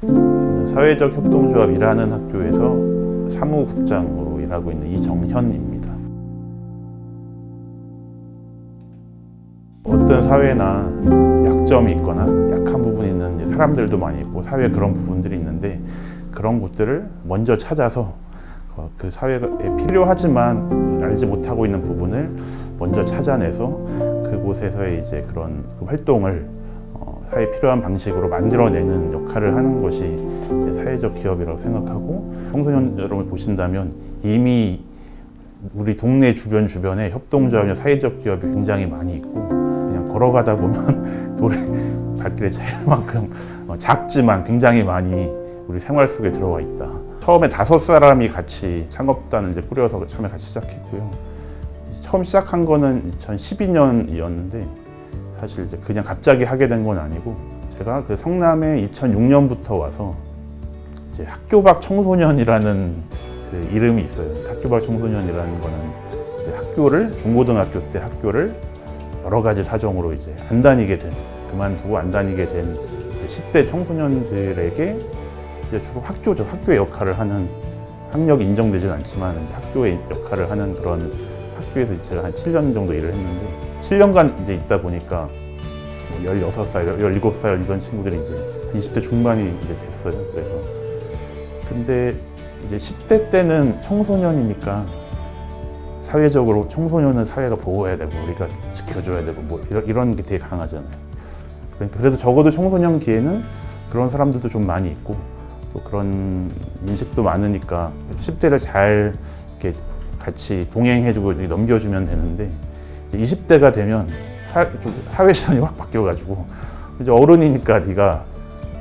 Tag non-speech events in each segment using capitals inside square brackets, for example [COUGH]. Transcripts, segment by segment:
저는 사회적 협동조합 일하는 학교에서 사무국장으로 일하고 있는 이정현입니다. 어떤 사회나 약점이 있거나 약한 부분이 있는 사람들도 많이 있고 사회에 그런 부분들이 있는데 그런 곳들을 먼저 찾아서 어, 그 사회에 필요하지만 알지 못하고 있는 부분을 먼저 찾아내서 그곳에서의 이제 그런 그 활동을 어, 사회에 필요한 방식으로 만들어내는 역할을 하는 것이 사회적 기업이라고 생각하고 청소년 여러분 보신다면 이미 우리 동네 주변 주변에 협동조합이나 사회적 기업이 굉장히 많이 있고 그냥 걸어가다 보면 [LAUGHS] 돌에 발길에 차일 만큼 어, 작지만 굉장히 많이 우리 생활 속에 들어와 있다. 처음에 다섯 사람이 같이 창업단을 이제 꾸려서 처음에 같이 시작했고요. 처음 시작한 거는 2012년이었는데 사실 이제 그냥 갑자기 하게 된 건 아니고 제가 그 성남에 2006년부터 와서 이제 학교 밖 청소년이라는 그 이름이 있어요. 학교 밖 청소년이라는 거는 학교를 중고등학교 때 학교를 여러 가지 사정으로 이제 안 다니게 된 그만두고 안 다니게 된 10대 청소년들에게 이제 주로 학교죠. 학교의 역할을 하는 학력이 인정되진 않지만 학교의 역할을 하는 그런 학교에서 제가 한 7년 정도 일을 했는데 7년간 이제 있다 보니까 뭐 16살, 17살 이런 친구들이 이제 한 20대 중반이 이제 됐어요. 그래서 근데 이제 10대 때는 청소년이니까 사회적으로 청소년은 사회가 보호해야 되고 우리가 지켜줘야 되고 뭐 이런, 이런 게 되게 강하잖아요. 그러니까 그래서 적어도 청소년 기에는 그런 사람들도 좀 많이 있고 또 그런 인식도 많으니까 10대를 잘 이렇게 같이 동행해주고 넘겨주면 되는데 이제 20대가 되면 사, 좀 사회 시선이 확 바뀌어가지고 이제 어른이니까 네가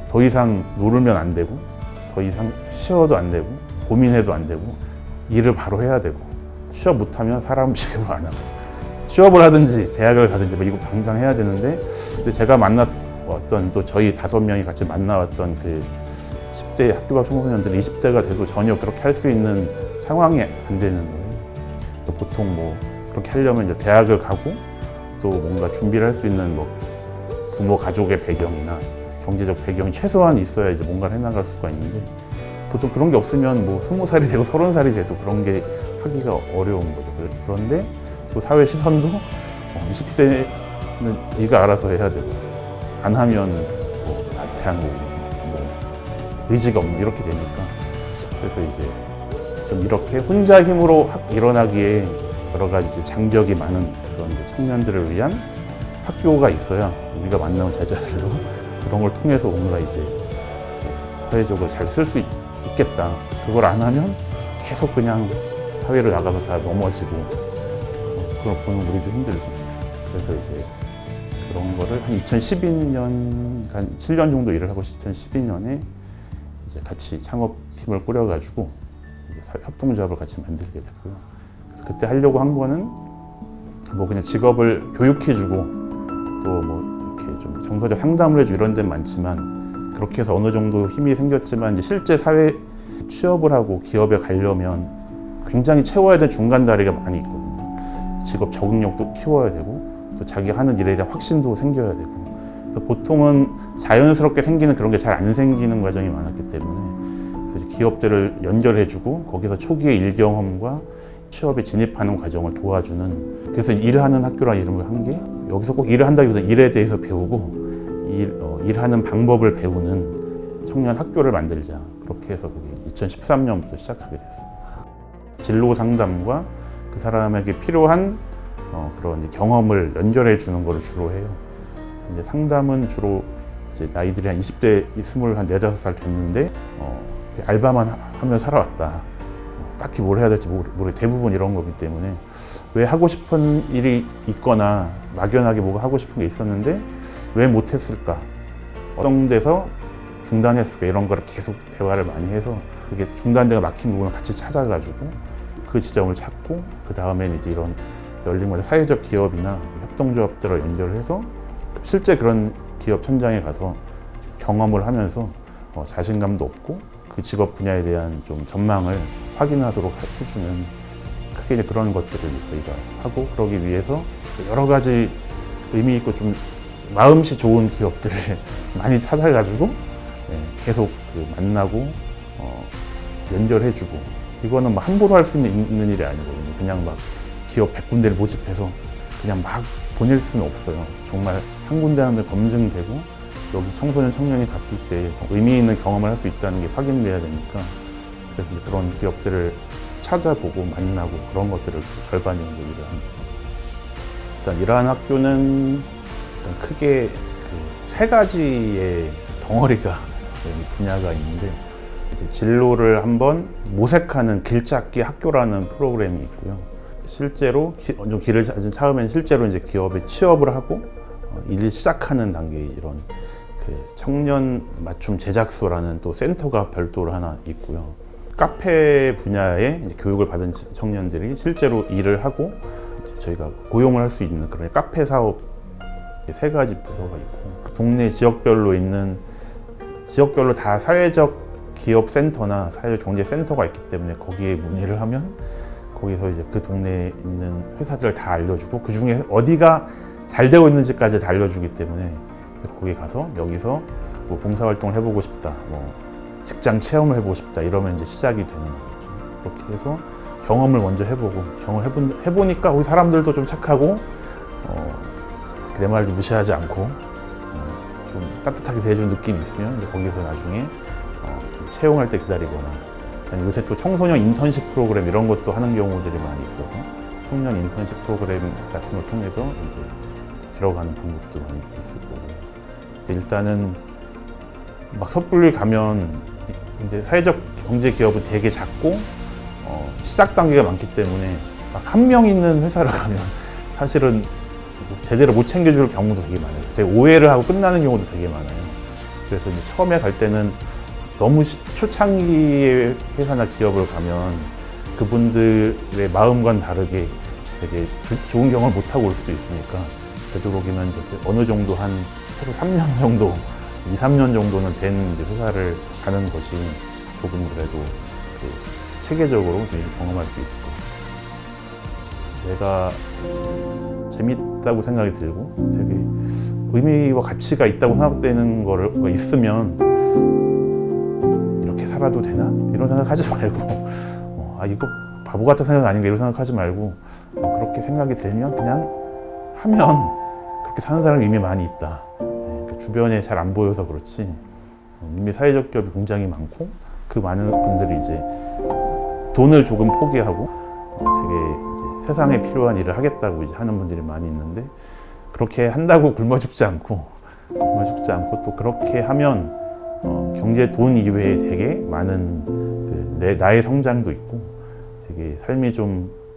더 이상 놀면 안 되고 더 이상 쉬어도 안 되고 고민해도 안 되고 일을 바로 해야 되고 취업 못하면 사람 취급을 안 하고 취업을 하든지 대학을 가든지 뭐 이거 당장 해야 되는데 근데 제가 만났던 또 저희 다섯 명이 같이 만나왔던 그 10대 학교 밖 청소년들이 20대가 돼도 전혀 그렇게 할 수 있는 상황이 안 되는 거예요. 또 보통 뭐 그렇게 하려면 이제 대학을 가고 또 뭔가 준비를 할 수 있는 뭐 부모 가족의 배경이나 경제적 배경이 최소한 있어야 이제 뭔가를 해나갈 수가 있는데 보통 그런 게 없으면 뭐 스무 살이 되고 서른 살이 돼도 그런 게 하기가 어려운 거죠. 그런데 또 사회 시선도 어, 20대는 네가 알아서 해야 되고 안 하면 뭐 나태한 거고 뭐 의지가 없는 이렇게 되니까 그래서 이제 좀 이렇게 혼자 힘으로 확 일어나기에 여러 가지 이제 장벽이 많은 그런 청년들을 위한 학교가 있어야 우리가 만나는 제자들로. [LAUGHS] 그런 걸 통해서 뭔가 이제 사회적으로 잘 쓸 수 있겠다. 그걸 안 하면 계속 그냥 사회를 나가서 다 넘어지고 어, 그걸 보는 우리도 힘들고. 그래서 이제 그런 거를 한 2012년 한 7년 정도 일을 하고 2012년에 이제 같이 창업팀을 꾸려가지고 협동조합을 같이 만들게 됐고요. 그래서 그때 하려고 한 거는 뭐 그냥 직업을 교육해주고 또 뭐 이렇게 좀 정서적 상담을 해주고 이런 데는 많지만 그렇게 해서 어느 정도 힘이 생겼지만 이제 실제 사회 취업을 하고 기업에 가려면 굉장히 채워야 될 중간 다리가 많이 있거든요. 직업 적응력도 키워야 되고 또 자기 하는 일에 대한 확신도 생겨야 되고 그래서 보통은 자연스럽게 생기는 그런 게 잘 안 생기는 과정이 많았기 때문에 기업들을 연결해주고 거기서 초기의 일 경험과 취업에 진입하는 과정을 도와주는 그래서 일하는 학교라는 이름을 한 게 여기서 꼭 일을 한다기보다 일에 대해서 배우고 일, 어, 일하는 방법을 배우는 청년 학교를 만들자 그렇게 해서 그게 2013년부터 시작하게 됐습니다. 진로 상담과 그 사람에게 필요한 어, 그런 경험을 연결해 주는 것을 주로 해요. 이제 상담은 주로 이제 나이들이 한 20대, 20, 한 4, 5살 됐는데 어, 알바만 하- 하며 살아왔다. 어, 딱히 뭘 해야 될지 모르, 모르 대부분 이런 거기 때문에 왜 하고 싶은 일이 있거나 막연하게 뭐가 하고 싶은 게 있었는데 왜 못했을까? 어떤 데서 중단했을까? 이런 거를 계속 대화를 많이 해서 그게 중단되가 막힌 부분을 같이 찾아가지고 그 지점을 찾고 그 다음엔 이제 이런 열린 말해 사회적 기업이나 협동조합들을 연결해서 실제 그런 기업 현장에 가서 경험을 하면서 어, 자신감도 얻고 그 직업 분야에 대한 좀 전망을 확인하도록 해주는 크게 이제 그런 것들을 저희가 하고 그러기 위해서 여러 가지 의미 있고 좀 마음씨 좋은 기업들을 [LAUGHS] 많이 찾아가지고 예, 계속 그 만나고 어, 연결해주고 이거는 뭐 함부로 할 수 있는 일이 아니거든요. 그냥 막 기업 100군데를 모집해서 그냥 막 보낼 수는 없어요. 정말 한 군데 한 군데 검증되고 여기 청소년 청년이 갔을 때 의미 있는 경험을 할 수 있다는 게 확인돼야 되니까 그래서 이제 그런 기업들을 찾아보고 만나고 그런 것들을 절반 정도 일을 합니다. 일단 이러한 학교는 일단 크게 그 세 가지의 덩어리가 [LAUGHS] 분야가 있는데 이제 진로를 한번 모색하는 길찾기 학교라는 프로그램이 있고요. 실제로 기- 좀 길을 찾은 처음엔 실제로 이제 기업에 취업을 하고 어, 일을 시작하는 단계 이런 그 청년 맞춤 제작소라는 또 센터가 별도로 하나 있고요. 카페 분야에 교육을 받은 청년들이 실제로 일을 하고 저희가 고용을 할 수 있는 그런 카페 사업 세 가지 부서가 있고 동네 지역별로 있는 지역별로 다 사회적 기업 센터나 사회적 경제 센터가 있기 때문에 거기에 문의를 하면 거기서 이제 그 동네에 있는 회사들을 다 알려주고 그 중에 어디가 잘 되고 있는지까지 다 알려주기 때문에 거기 가서 여기서 뭐 봉사활동을 해보고 싶다, 뭐 직장 체험을 해보고 싶다 이러면 이제 시작이 되는 거겠죠. 그렇게 해서 경험을 먼저 해보고 경험을 해본, 해보니까 우리 사람들도 좀 착하고 어, 내 말도 무시하지 않고 어, 좀 따뜻하게 대해준 느낌이 있으면 이제 거기서 나중에 어, 좀 채용할 때 기다리거나 요새 또 청소년 인턴십 프로그램 이런 것도 하는 경우들이 많이 있어서 청년 인턴십 프로그램 같은 걸 통해서 이제 들어가는 방법도 많이 있을 거고 일단은 막 섣불리 가면 이제 사회적 경제 기업은 되게 작고 어, 시작 단계가 많기 때문에 막 한 명 있는 회사를 [LAUGHS] 가면 사실은 뭐 제대로 못 챙겨줄 경우도 되게 많아요. 되게 오해를 하고 끝나는 경우도 되게 많아요. 그래서 이제 처음에 갈 때는 너무 시- 초창기의 회사나 기업을 가면 그분들의 마음과는 다르게 되게 조- 좋은 경험을 못 하고 올 수도 있으니까 되도록이면 이제 어느 정도 한 최소 3년 정도, 2, 3년 정도는 된 이제 회사를 가는 것이 조금 그래도 그 체계적으로 좀 경험할 수 있을 것 같아요. 내가 재밌다고 생각이 들고 되게 의미와 가치가 있다고 생각되는 거가 있으면 이렇게 살아도 되나? 이런 생각하지 말고 어, 아 이거 바보 같은 생각 아닌가 이런 생각하지 말고 어, 그렇게 생각이 들면 그냥 하면 그렇게 사는 사람이 이미 많이 있다. 예, 그러니까 주변에 잘 안 보여서 그렇지 어, 이미 사회적 기업이 굉장히 많고 그 많은 분들이 이제 돈을 조금 포기하고 어, 되게 이제 세상에 필요한 일을 하겠다고 이제 하는 분들이 많이 있는데 그렇게 한다고 굶어 죽지 않고 굶어 죽지 않고 또 그렇게 하면 어, 경제 돈 이외에 되게 많은 그 내, 나의 성장도 있고 되게 삶이 좀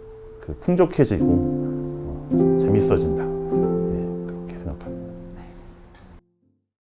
그 풍족해지고 어, 재밌어진다